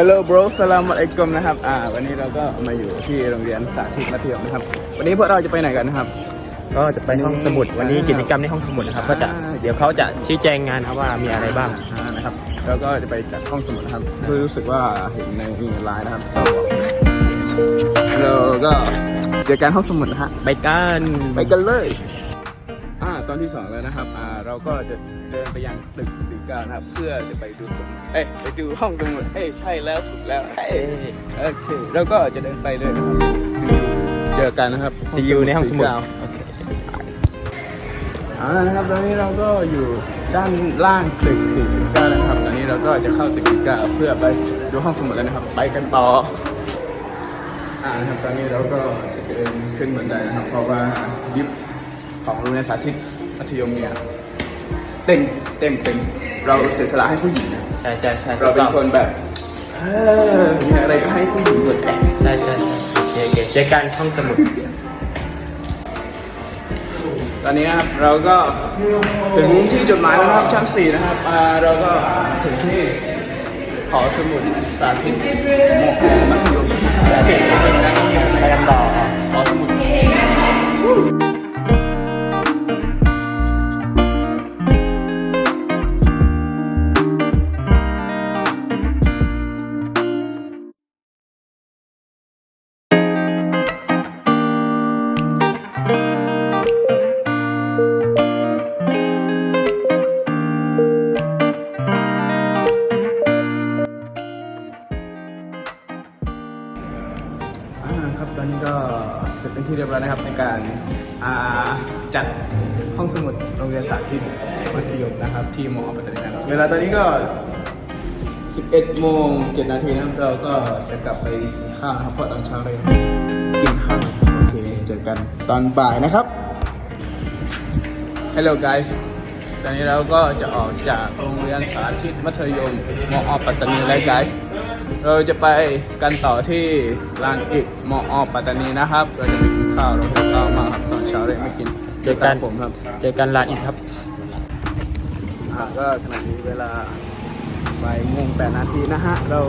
Hello bro สลามอะลัยกุมนะครับ อ่า วันนี้เราก็มาอยู่ที่โรงเรียนสาธิตมัธยมนะครับ วันนี้พวกเราจะไปไหนกันนะครับ ก็จะไปห้องสมุดวันนี้กิจกรรมในห้องสมุดนะครับ ก็จะอ่าเดี๋ยวเขาจะชี้แจงงานครับว่ามีอะไรบ้างอ่านะครับ แล้วก็จะไปจัดห้องสมุดนะครับ คือรู้สึกว่าเห็นในไลน์นะครับก็บอกเราก็เจอกันห้องสมุดนะฮะไปกันไปกันเลยอ่า ตอนที่สองแล้วนะครับอ่าเราก็จะเดินไปยังตึกสีกานะครับ เพื่อจะไปดูสมุดเอ้ยไปดูห้องสมุดเอ้ยใช่แล้วถูกแล้วเอ้ยโอเคแล้วก็จะเดินไปเลยนะครับเจอกันนะครับจะอยู่ในห้องสมุดสีกาวเอ่านะครับตอนนี้เราก็อยู่ด้านล่างตึก49นะครับ ตอนนี้เราก็จะเข้าตึก49เพื่อไปดูห้องสมุดแล้วนะครับ ไปกันต่ออ่านะครับตอนนี้เราก็จะเดินขึ้นบันไดนะครับ เพราะว่ายิปของโรงเรียนสาธิต มัธยมเนี่ยเต็มเต็มเต็มเราเสียสละให้ผู้หญิงนะใช่ใช่ใช่เราเป็นคนแบบเออมีอะไรก็ให้ผู้หญิงหมดแหละใช่ใช่ใช่โอเคโอเคเจอกันห้องสมุด ตอนนี้นะครับเราก็ถึงที่จุดหมายแล้วนะครับชั้นสี่นะครับอ่าเราก็ถึงที่หอสมุดสาธิตมมัธยมเก่งจริงๆนะไปกันต่อหอสมุด ก็เสร็จเป็นที่เรียบร้อยนะครับในการาจัดห้องสมุดโรงเรียนสาธิตมัธยมนะครับ ที่มอปัตตานีนะครับเวลาตอนนี้ก็ 11โมง7นาทีนะครับเราก็จะกลับไปกินข้าวนะครับเพราะตอนเช้าเรายังกินข้าวโอเคเจอกันตอนบ่ายนะครับ Hello guys ตอนนี้เราก็จะออกจากโรงเรียนสาธิตมัธยมมอปัตตานีแล้ว guys เราจะไปกันต่อที่ลานอิกมอปัตตานีนะครับ เราจะไปกินข้าวเราหิวข้าวมากครับตอนเช้าเลยไม่กินเจอกันตามผมครับ เจอกันลานอินครับอ่าก็ขณะนี้เวลาบ่ายโมงแปดนาทีนะฮะ เรา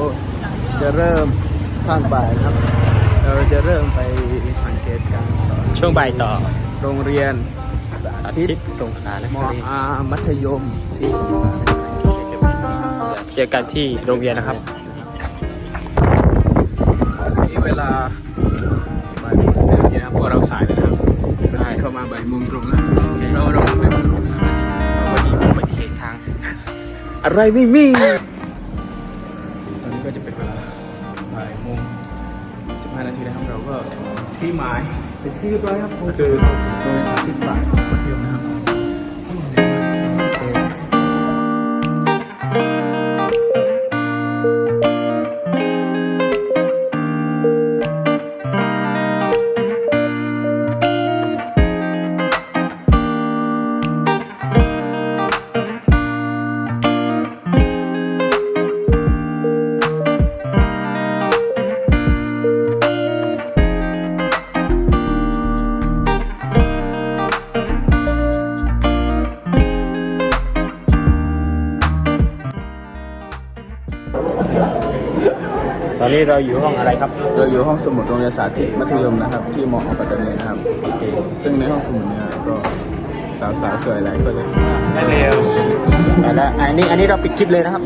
จะเริ่มข้างบ่ายนะครับ เราจะเริ่มไปสังเกตการสอนช่วงบ่ายต่อโรงเรียนสาสาธิธิตตสงขลานคมรินทร์อามัธยมที่สงขลา เจอกันที่โรงเรียนนะครับ อะไรไม่มี ตอนนี้ก็จะเป็นเวลาบ่ายโมงสิบห้านาทีนะครับเราก็ถึงที่หมายเป็นที่เรียบร้อยครับก็คือโรงเรียนสาธิตฝ่ายมัธยมนะครับ อนนี้เราอยู่ห้องอะไรครับ เราอยู่ห้องสมุดโรงเรียนสาธิตมัธยมนะครับ ที่มอปัตตานีนะครับโอเคซึ่งในห้องสมุดเนี่ยก็สาวสาวๆสวยหลายคนเลยได้เร็วแล้วอันนี้อันนี้เราปิดคลิปเลยนะครับ